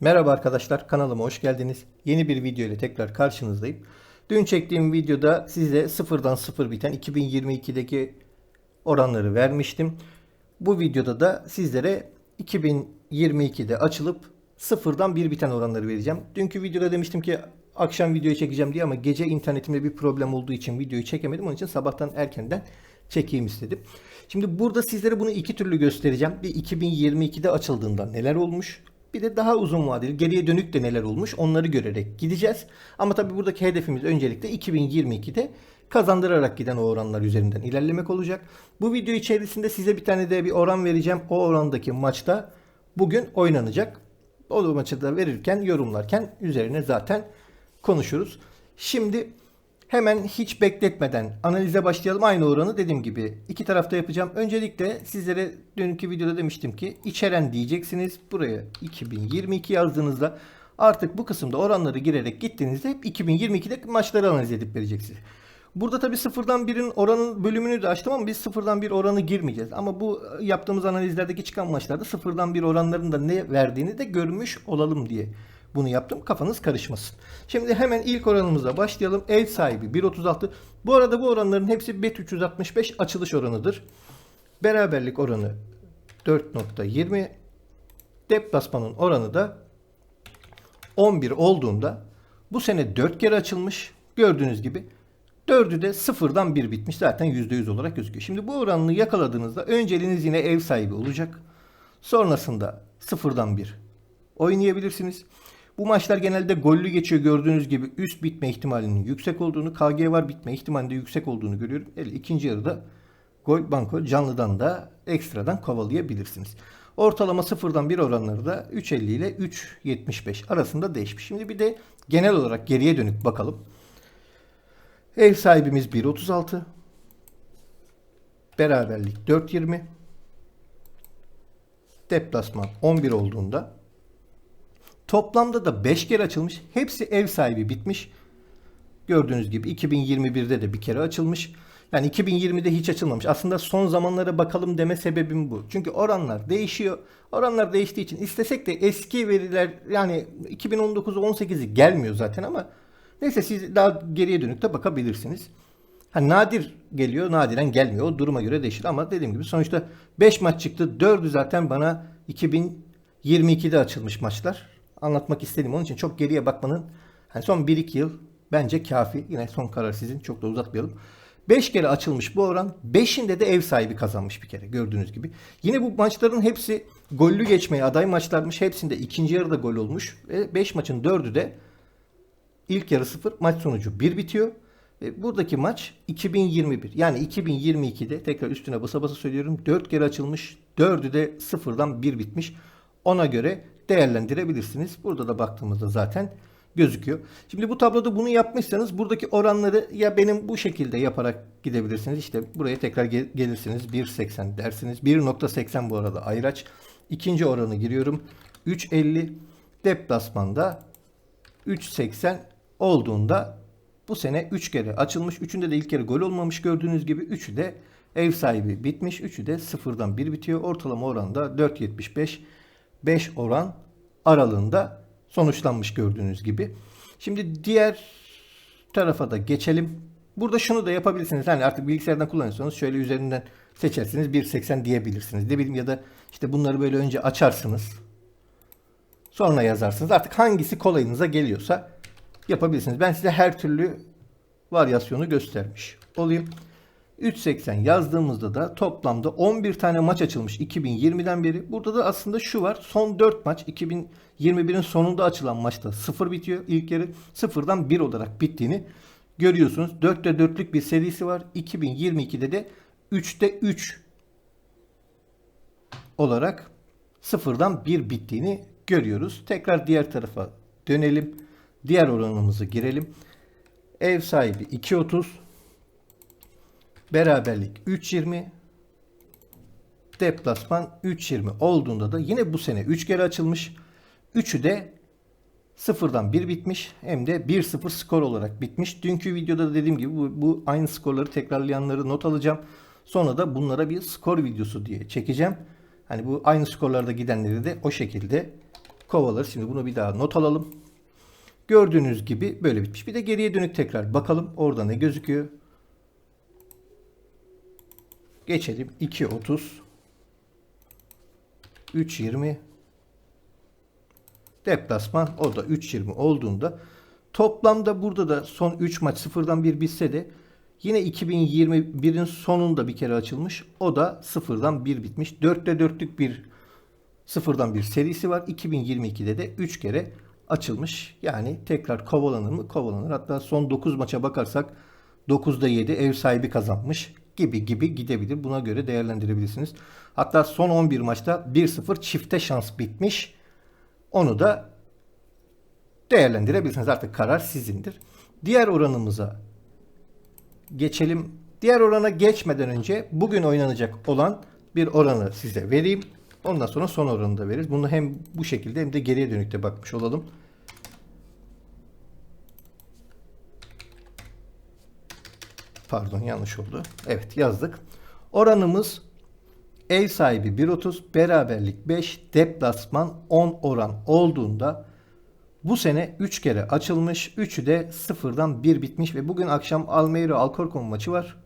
Merhaba arkadaşlar kanalıma hoş geldiniz. Yeni bir video ile tekrar karşınızdayım. Dün çektiğim videoda size sıfırdan sıfır biten 2022'deki oranları vermiştim. Bu videoda da sizlere 2022'de açılıp sıfırdan bir biten oranları vereceğim. Dünkü videoda demiştim ki akşam videoyu çekeceğim diye ama gece internetimde bir problem olduğu için videoyu çekemedim. Onun için sabahtan erkenden çekeyim istedim. Şimdi burada sizlere bunu iki türlü göstereceğim. Bir 2022'de açıldığında neler olmuş. Bir de daha uzun vadeli geriye dönük de neler olmuş onları görerek gideceğiz. Ama tabii buradaki hedefimiz öncelikle 2022'de kazandırarak giden o oranlar üzerinden ilerlemek olacak. Bu video içerisinde size bir tane de bir oran vereceğim. O orandaki maçta bugün oynanacak. O maçı da verirken yorumlarken üzerine zaten konuşuruz. Şimdi hemen hiç bekletmeden analize başlayalım. Aynı oranı dediğim gibi iki tarafta yapacağım. Öncelikle sizlere dünkü videoda demiştim ki içeren diyeceksiniz. Buraya 2022 yazdığınızda artık bu kısımda oranları girerek gittiğinizde hep 2022'de maçları analiz edip vereceksiniz. Burada tabii sıfırdan birin oranın bölümünü de açtım ama biz sıfırdan bir oranı girmeyeceğiz. Ama bu yaptığımız analizlerdeki çıkan maçlarda sıfırdan bir oranların da ne verdiğini de görmüş olalım diye bunu yaptım. Kafanız karışmasın. Şimdi hemen ilk oranımıza başlayalım. Ev sahibi 1.36. Bu arada bu oranların hepsi bet 365 açılış oranıdır. Beraberlik oranı 4.20. Deplasmanın oranı da 11 olduğunda bu sene 4 kere açılmış. Gördüğünüz gibi 4'ü de sıfırdan 1 bitmiş. Zaten %100 olarak gözüküyor. Şimdi bu oranını yakaladığınızda önceliğiniz yine ev sahibi olacak. Sonrasında sıfırdan 1 oynayabilirsiniz. Bu maçlar genelde gollü geçiyor gördüğünüz gibi üst bitme ihtimalinin yüksek olduğunu, KG var bitme ihtimalinde yüksek olduğunu görüyorum. El ikinci yarıda gol banko canlıdan da ekstradan kovalayabilirsiniz. Ortalama sıfırdan bir oranları da 3.50 ile 3.75 arasında değişmiş. Şimdi bir de genel olarak geriye dönük bakalım. Ev sahibimiz 1.36. Beraberlik 4.20. Deplasman 11 olduğunda Toplamda da 5 kere açılmış. Hepsi ev sahibi bitmiş. Gördüğünüz gibi 2021'de de bir kere açılmış. Yani 2020'de hiç açılmamış. Aslında son zamanlara bakalım deme sebebim bu. Çünkü oranlar değişiyor. Oranlar değiştiği için istesek de eski veriler yani 2019-18'i gelmiyor zaten ama neyse siz daha geriye dönük de bakabilirsiniz. Ha, nadir geliyor, nadiren gelmiyor. O duruma göre değişir ama dediğim gibi sonuçta 5 maç çıktı. 4'ü zaten bana 2022'de açılmış maçlar anlatmak istedim. Onun için çok geriye bakmanın hani son 1-2 yıl bence kafi. Yine son karar sizin. Çok da uzatmayalım. 5 kere açılmış bu oran. 5'inde de ev sahibi kazanmış bir kere gördüğünüz gibi. Yine bu maçların hepsi gollü geçmeye aday maçlarmış. Hepsinde ikinci yarıda gol olmuş. Ve 5 maçın 4'ü de ilk yarı 0 maç sonucu 1 bitiyor. E, buradaki maç 2021 yani 2022'de tekrar üstüne basa basa söylüyorum 4 kere açılmış 4'ü de sıfırdan 1 bitmiş. Ona göre değerlendirebilirsiniz. Burada da baktığımızda zaten gözüküyor. Şimdi bu tabloda bunu yapmışsanız buradaki oranları ya benim bu şekilde yaparak gidebilirsiniz. İşte buraya tekrar gel- gelirsiniz 1.80 dersiniz. 1.80 bu arada ayraç. İkinci oranı giriyorum. 3.50 deplasmanda 3.80 olduğunda bu sene 3 kere açılmış. Üçünde de ilk kere gol olmamış gördüğünüz gibi. Üçü de ev sahibi bitmiş. Üçü de sıfırdan 1 bitiyor. Ortalama oranda 4.75 5 oran aralığında sonuçlanmış gördüğünüz gibi. Şimdi diğer tarafa da geçelim. Burada şunu da yapabilirsiniz. Hani artık bilgisayardan kullanıyorsanız şöyle üzerinden seçersiniz 1.80 diyebilirsiniz. Ne bileyim ya da işte bunları böyle önce açarsınız. Sonra yazarsınız. Artık hangisi kolayınıza geliyorsa yapabilirsiniz. Ben size her türlü varyasyonu göstermiş olayım. 3.80 yazdığımızda da toplamda 11 tane maç açılmış 2020'den beri. Burada da aslında şu var. Son 4 maç 2021'in sonunda açılan maçta 0 bitiyor. İlk yarı 0'dan 1 olarak bittiğini görüyorsunuz. 4'te 4'lük bir serisi var. 2022'de de 3'te 3 olarak 0'dan 1 bittiğini görüyoruz. Tekrar diğer tarafa dönelim. Diğer oranımızı girelim. Ev sahibi 2.30 Beraberlik 3.20 deplasman 3.20 olduğunda da yine bu sene 3 kere açılmış. 3'ü de sıfırdan 1 bitmiş hem de 1-0 skor olarak bitmiş. Dünkü videoda da dediğim gibi bu, bu aynı skorları tekrarlayanları not alacağım. Sonra da bunlara bir skor videosu diye çekeceğim. Hani bu aynı skorlarda gidenleri de o şekilde kovalarız. Şimdi bunu bir daha not alalım. Gördüğünüz gibi böyle bitmiş. Bir de geriye dönük tekrar bakalım. Orada ne gözüküyor? Geçelim. 2.30 3.20 Deplasman o da 3.20 olduğunda toplamda burada da son 3 maç sıfırdan bir bitse de yine 2021'in sonunda bir kere açılmış. O da sıfırdan bir bitmiş. 4'te 4'lük bir sıfırdan bir serisi var. 2022'de de 3 kere açılmış. Yani tekrar kovalanır mı? Kovalanır. Hatta son 9 maça bakarsak 9'da 7 ev sahibi kazanmış gibi gibi gidebilir. Buna göre değerlendirebilirsiniz. Hatta son 11 maçta 1-0 çifte şans bitmiş. Onu da değerlendirebilirsiniz. Artık karar sizindir. Diğer oranımıza geçelim. Diğer orana geçmeden önce bugün oynanacak olan bir oranı size vereyim. Ondan sonra son oranı da veririz. Bunu hem bu şekilde hem de geriye dönük de bakmış olalım. Pardon yanlış oldu. Evet yazdık. Oranımız ev sahibi 1.30, beraberlik 5, deplasman 10 oran olduğunda bu sene 3 kere açılmış. 3'ü de sıfırdan 1 bitmiş ve bugün akşam Almeida Alcorcon maçı var.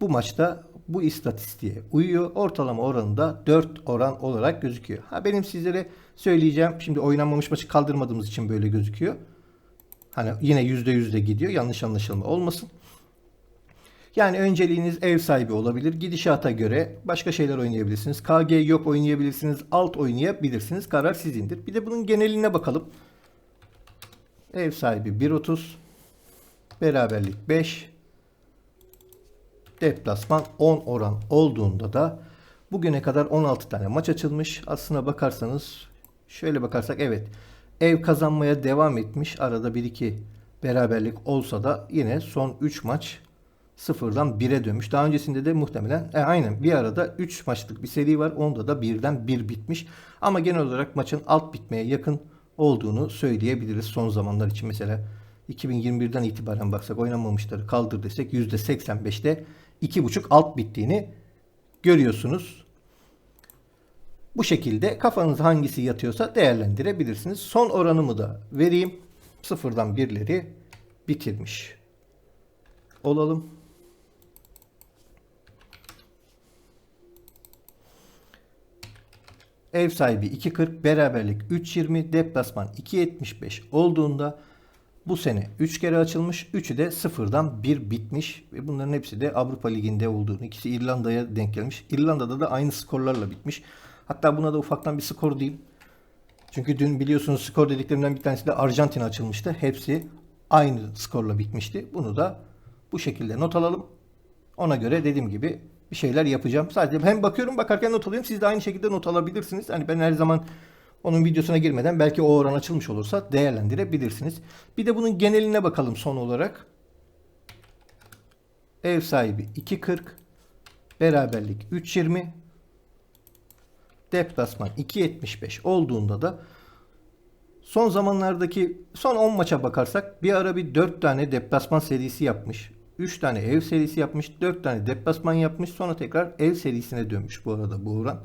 Bu maçta bu istatistiğe uyuyor. Ortalama oranında 4 oran olarak gözüküyor. Ha benim sizlere söyleyeceğim. Şimdi oynanmamış maçı kaldırmadığımız için böyle gözüküyor. Hani yine %100 de gidiyor. Yanlış anlaşılma olmasın. Yani önceliğiniz ev sahibi olabilir. Gidişata göre başka şeyler oynayabilirsiniz. KG yok oynayabilirsiniz. Alt oynayabilirsiniz. Karar sizindir. Bir de bunun geneline bakalım. Ev sahibi 1.30. Beraberlik 5. Deplasman 10 oran olduğunda da bugüne kadar 16 tane maç açılmış. Aslına bakarsanız şöyle bakarsak evet ev kazanmaya devam etmiş. Arada 1-2 beraberlik olsa da yine son 3 maç sıfırdan 1'e dönmüş. Daha öncesinde de muhtemelen e, aynen bir arada 3 maçlık bir seri var. Onda da birden 1 bitmiş. Ama genel olarak maçın alt bitmeye yakın olduğunu söyleyebiliriz son zamanlar için. Mesela 2021'den itibaren baksak oynanmamışları kaldır desek %85'te 2.5 alt bittiğini görüyorsunuz. Bu şekilde kafanız hangisi yatıyorsa değerlendirebilirsiniz. Son oranımı da vereyim. Sıfırdan birleri bitirmiş olalım. Ev sahibi 2.40, beraberlik 3.20, deplasman 2.75 olduğunda bu sene 3 kere açılmış. 3'ü de sıfırdan 1 bitmiş. Ve bunların hepsi de Avrupa Ligi'nde olduğunu. İkisi İrlanda'ya denk gelmiş. İrlanda'da da aynı skorlarla bitmiş. Hatta buna da ufaktan bir skor diyeyim. Çünkü dün biliyorsunuz skor dediklerimden bir tanesi de Arjantin açılmıştı. Hepsi aynı skorla bitmişti. Bunu da bu şekilde not alalım. Ona göre dediğim gibi bir şeyler yapacağım. Sadece hem bakıyorum bakarken not alıyorum. Siz de aynı şekilde not alabilirsiniz. Hani ben her zaman onun videosuna girmeden belki o oran açılmış olursa değerlendirebilirsiniz. Bir de bunun geneline bakalım son olarak. Ev sahibi 2.40, beraberlik 3.20, deplasman 2.75 olduğunda da son zamanlardaki son 10 maça bakarsak bir ara bir 4 tane deplasman serisi yapmış. 3 tane ev serisi yapmış, 4 tane deplasman yapmış. Sonra tekrar ev serisine dönmüş bu arada bu oran.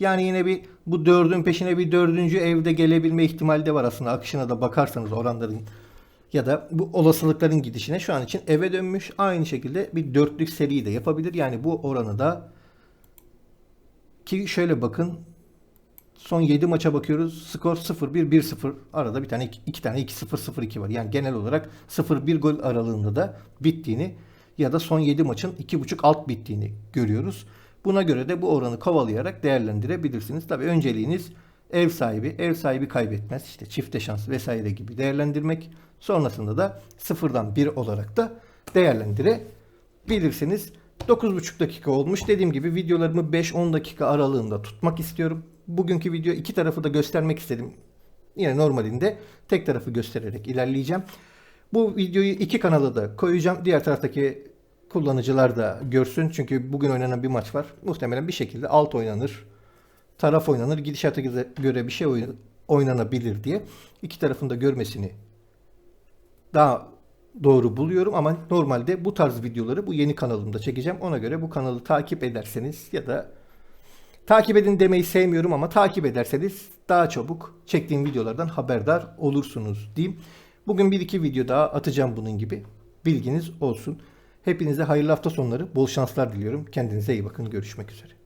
Yani yine bir bu dördün peşine bir dördüncü evde gelebilme ihtimali de var aslında. Akışına da bakarsanız oranların ya da bu olasılıkların gidişine şu an için eve dönmüş. Aynı şekilde bir dörtlük seri de yapabilir. Yani bu oranı da ki şöyle bakın son 7 maça bakıyoruz. Skor 0-1 1-0. Arada bir tane 2 tane 2-0 0-2 var. Yani genel olarak 0-1 gol aralığında da bittiğini ya da son 7 maçın 2.5 alt bittiğini görüyoruz. Buna göre de bu oranı kovalayarak değerlendirebilirsiniz. Tabii önceliğiniz ev sahibi, ev sahibi kaybetmez. İşte çifte şans vesaire gibi değerlendirmek. Sonrasında da sıfırdan 1 olarak da değerlendirebilirsiniz. 9,5 dakika olmuş. Dediğim gibi videolarımı 5-10 dakika aralığında tutmak istiyorum. Bugünkü video iki tarafı da göstermek istedim. Yine normalinde tek tarafı göstererek ilerleyeceğim. Bu videoyu iki kanala da koyacağım. Diğer taraftaki kullanıcılar da görsün. Çünkü bugün oynanan bir maç var. Muhtemelen bir şekilde alt oynanır. Taraf oynanır. Gidişata göre bir şey oynanabilir diye. iki tarafın da görmesini daha doğru buluyorum ama normalde bu tarz videoları bu yeni kanalımda çekeceğim. Ona göre bu kanalı takip ederseniz ya da Takip edin demeyi sevmiyorum ama takip ederseniz daha çabuk çektiğim videolardan haberdar olursunuz diyeyim. Bugün bir iki video daha atacağım bunun gibi. Bilginiz olsun. Hepinize hayırlı hafta sonları, bol şanslar diliyorum. Kendinize iyi bakın. Görüşmek üzere.